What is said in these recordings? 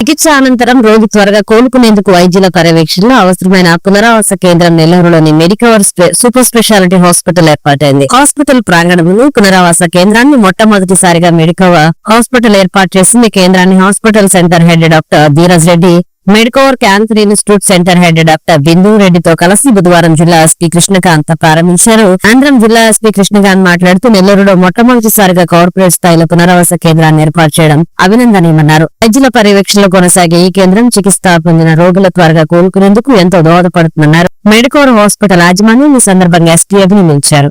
చికిత్స అనంతరం రోగి త్వరగా కోలుకునేందుకు వైద్యుల పర్యవేక్షణలో అవసరమైన పునరావాస కేంద్రం నెల్లూరులోని Medicover spe- super speciality hospital ఏర్పాటైంది. హాస్పిటల్ ప్రాంగణంలో పునరావాస కేంద్రాన్ని మొట్టమొదటిసారిగా మెడికవర్ హాస్పిటల్ ఏర్పాటు చేసింది కేంద్రాన్ని hospital centre head doctor Dheeraj Reddy. Medicover cancer institute centre head doctor Bindu రెడ్డితో కలిసి బుధవారం జిల్లా ఎస్పీ కృష్ణకాంత్ ప్రారంభించారు. ఆంధ్రం జిల్లా ఎస్పీ కృష్ణకాంత్ మాట్లాడుతూ నెల్లూరులో మొట్టమొదటిసారిగా కార్పొరేట్ స్థాయిలో పునరావాస కేంద్రాన్ని ఏర్పాటు చేయడం అభినందనీయమన్నారు. వైద్యుల పర్యవేక్షణలో కొనసాగే ఈ కేంద్రం చికిత్స పొందిన రోగుల త్వరగా కోలుకునేందుకు ఎంతో దోహదపడుతుందన్నారు. మెడికోర్ హాస్పిటల్ యాజమాన్యం ఈ సందర్భంగా ఎస్పీ అభినందించారు.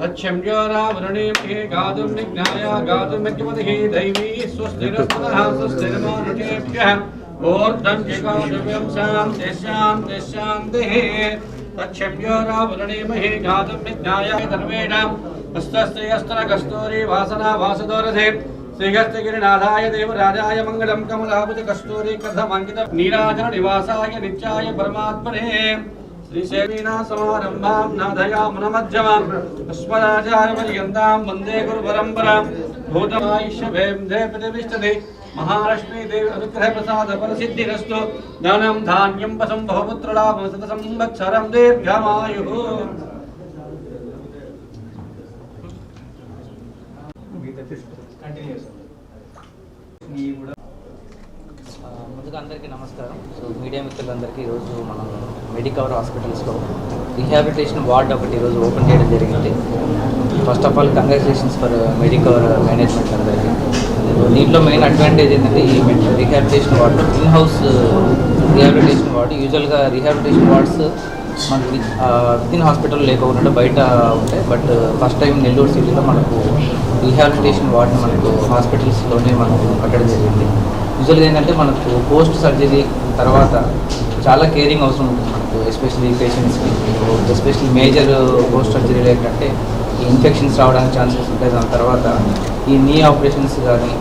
ఓం अच्छम्योरावरणेभ्ये गातुं विज्ञाय गातुमित्यवतिः दैवी स्वस्तिरस्तनः स्वस्तिरमानुषेभ्यः ऊर्ध्वं जिगातव्यं शान्ति शान्ति शान्तिः तच्छम्योरावरणेमहे गातुं विज्ञाय धर्मेणाम् हस्तस्ते हस्तनकस्तूरी वासना वासदोरथे श्रीहस्तगिरिनाथाय देवराजाय मङ्गलं कमलाभुज कस्तूरी कथमङ्कित नीराजन निवासाय नित्याय परमात्मने శ్రీశైలీనా సమారంభాం నాథయామున మధ్యమాం అస్మదాచార్య పర్యంతాం వందే గురు పరంపరాం భూతమాయుష్యభేందే ప్రతిష్టతి. మహాలక్ష్మీ దేవి అనుగ్రహ ప్రసాద ప్రసిద్ధిరస్తు ధనం ధాన్యం వసం బహుపుత్రలాభం శత సంవత్సరం దీర్ఘమాయు ముందుగా అందరికీ నమస్కారం. సో మీడియా మిత్రులందరికీ ఈరోజు మనం మెడికవర్ హాస్పిటల్స్లో రీహాబిలిటేషన్ వార్డ్ ఒకటి ఈరోజు ఓపెన్ చేయడం జరిగింది. First of all congratulations for Medicover management అందరికీ. దీంట్లో మెయిన్ అడ్వాంటేజ్ ఏంటంటే ఈ rehabilitation ward in house rehabilitation ward యూజువల్గా రీహాబిలిటేషన్ వార్డ్స్ మనకి వితిన్ హాస్పిటల్ లేకుండా బయట ఉంటాయి బట్ ఫస్ట్ టైం నెల్లూరు సిటీలో మనకు రీహాబిలిటేషన్ వార్డ్ని మనకు హాస్పిటల్స్లోనే మనకు కట్టడం జరిగింది. యూజువల్గా ఏంటంటే మనకు పోస్ట్ సర్జరీ తర్వాత చాలా కేరింగ్ అవసరం ఉంటుంది మనకు ఎస్పెషలీ పేషెంట్స్కి ఎస్పెషల్లీ మేజర్ పోస్ట్ సర్జరీలు ఏంటంటే ఈ ఇన్ఫెక్షన్స్ రావడానికి ఛాన్సెస్ ఉంటాయి. దాని తర్వాత ఈ నీ ఆపరేషన్స్ కానీ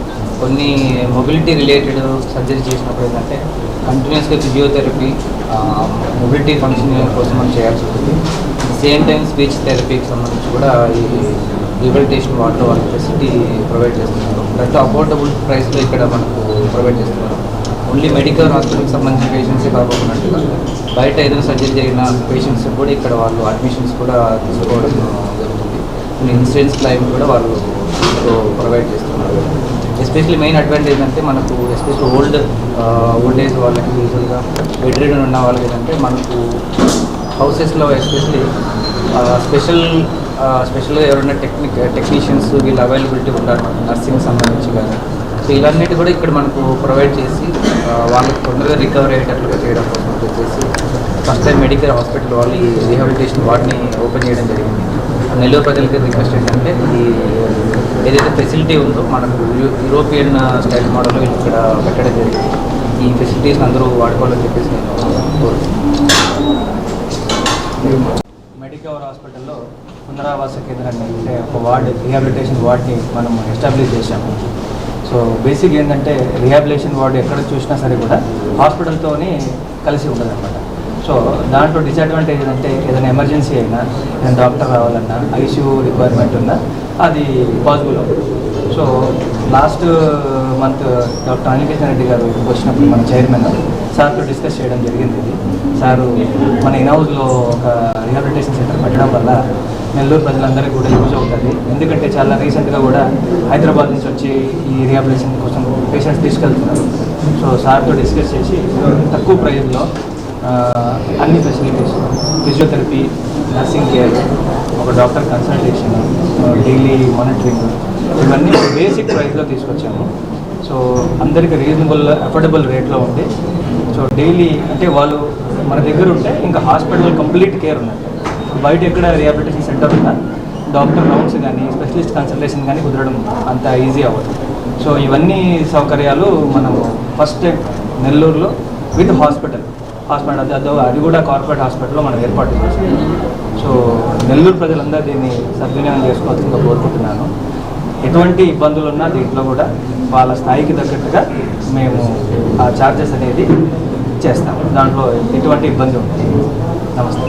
కొన్ని మొబిలిటీ రిలేటెడ్ సర్జరీ చేసినప్పుడు ఏంటంటే కంటిన్యూస్గా ఫిజియోథెరపీ మొబిలిటీ ఫంక్షన్ కోసం మనం చేయాల్సి ఉంటుంది. సేమ్ టైం స్పీచ్ థెరపీకి సంబంధించి కూడా ఈ రిహబిలిటేషన్ వాటర్ వాళ్ళ ఫెసిలిటీ ప్రొవైడ్ చేస్తున్నారు. దట్ అఫోర్డబుల్ ప్రైస్లో ఇక్కడ మనకు ప్రొవైడ్ చేస్తున్నారు. ఓన్లీ మెడికల్ హాస్పిటల్కి సంబంధించిన పేషెంట్సే కాకుండా బయట ఏదైనా సర్జరీ జరిగిన పేషెంట్స్ కూడా ఇక్కడ వాళ్ళు అడ్మిషన్స్ కూడా తీసుకోవడం జరుగుతుంది. కొన్ని ఇన్సూరెన్స్ క్లైమ్ కూడా వాళ్ళు ప్రొవైడ్ చేస్తున్నారు. ఎస్పెషల్లీ మెయిన్ అడ్వాంటేజ్ అంటే మనకు ఎస్పెషల్లీ ఓల్డ్ ఓల్డ్ ఏజ్ వాళ్ళకి యూజువల్గా బెడ్ రీడన్ ఉన్న వాళ్ళకి ఏంటంటే మనకు హౌసెస్లో ఎస్పెషల్లీ స్పెషల్ స్పెషల్గా ఎవరైనా టెక్నిక్ టెక్నీషియన్స్ వీళ్ళు అవైలబిలిటీ ఉంటారు మనకు నర్సింగ్ సంబంధించి కానీ సో ఇవన్నిటి కూడా ఇక్కడ మనకు ప్రొవైడ్ చేసి వాళ్ళకి తొందరగా రికవరీ అయ్యేటట్లుగా చేయడం కోసం చెప్పేసి ఫస్ట్ టైం మెడికల్ హాస్పిటల్ వాళ్ళు ఈ రీహాబిలిటేషన్ వార్డ్ని ఓపెన్ చేయడం జరిగింది. నెల్లూరు ప్రజలకి రిక్వెస్ట్ ఏంటంటే ఈ ఏదైతే ఫెసిలిటీ ఉందో మనకు యూ- యూరోపియన్ స్టైల్ మోడల్ ఇక్కడ పెట్టడం జరిగింది. ఈ ఫెసిలిటీస్ అందరూ వాడుకోవాలని చెప్పేసి నేను కోరుతున్నాను మెడికవర్ హాస్పిటల్లో పునరావాస కేంద్రాన్ని అంటే ఒక వార్డ్ రిహాబిలిటేషన్ వార్డ్ని మనం ఎస్టాబ్లిష్ చేశాము. సో బేసిక్ ఏంటంటే రిహాబిలేషన్ వార్డ్ ఎక్కడ చూసినా సరే కూడా హాస్పిటల్తో కలిసి ఉంటుంది అనమాట సో దాంట్లో డిసడ్వాంటేజ్ ఏంటంటే ఏదైనా ఎమర్జెన్సీ అయినా ఏదైనా డాక్టర్ రావాలన్నా ఐసీయూ రిక్వైర్మెంట్ ఉన్నా అది పాసిబుల్ అవుతుంది so last month doctor Aniketan Reddy garu వచ్చినప్పుడు మన చైర్మన్ సార్తో డిస్కస్ చేయడం జరిగింది ఇది. సారు మన ఇన్హౌస్లో ఒక రిహాబిలిటేషన్ సెంటర్ పెట్టడం వల్ల నెల్లూరు ప్రజలందరికీ కూడా యూజ్ అవుతుంది. ఎందుకంటే చాలా రీసెంట్గా కూడా హైదరాబాద్ నుంచి వచ్చి ఈ రిహాబిలిటేషన్ కోసం పేషెంట్స్ తీసుకెళ్తున్నారు. సో సార్తో డిస్కస్ చేసి తక్కువ ప్రైజ్లో అన్ని ఫెసిలిటీస్ ఫిజియోథెరపీ నర్సింగ్ కేర్ ఒక డాక్టర్ కన్సల్టేషన్ డైలీ మానిటరింగ్ ఇవన్నీ బేసిక్ ప్రైస్లో తీసుకొచ్చాము. సో అందరికి రీజనబుల్ అఫోర్డబుల్ రేట్లో ఉంది. సో డైలీ అంటే వాళ్ళు మన దగ్గర ఉంటే ఇంకా హాస్పిటల్ కంప్లీట్ కేర్ ఉన్నట్టు బయట ఎక్కడ రిహాబిలిటేషన్ తర్వాత డాక్టర్ రౌండ్స్ కానీ స్పెషలిస్ట్ కన్సల్టేషన్ కానీ కుదరడం అంత ఈజీ అవ్వదు. సో ఇవన్నీ సౌకర్యాలు మనము ఫస్ట్ నెల్లూరులో విత్ హాస్పిటల్. హాస్పిటల్ అది అదో అది కూడా కార్పొరేట్ హాస్పిటల్లో మనం ఏర్పాటు చేసాం సో నెల్లూరు ప్రజలందరూ దీన్ని సద్వినియోగం చేసుకోవాల్సిందిగా కోరుకుంటున్నాను. ఎటువంటి ఇబ్బందులు ఉన్నా దీంట్లో కూడా వాళ్ళ స్థాయికి తగ్గట్టుగా మేము ఆ ఛార్జెస్ అనేది చేస్తాము దాంట్లో ఎటువంటి ఇబ్బంది ఉంటుంది నమస్తే.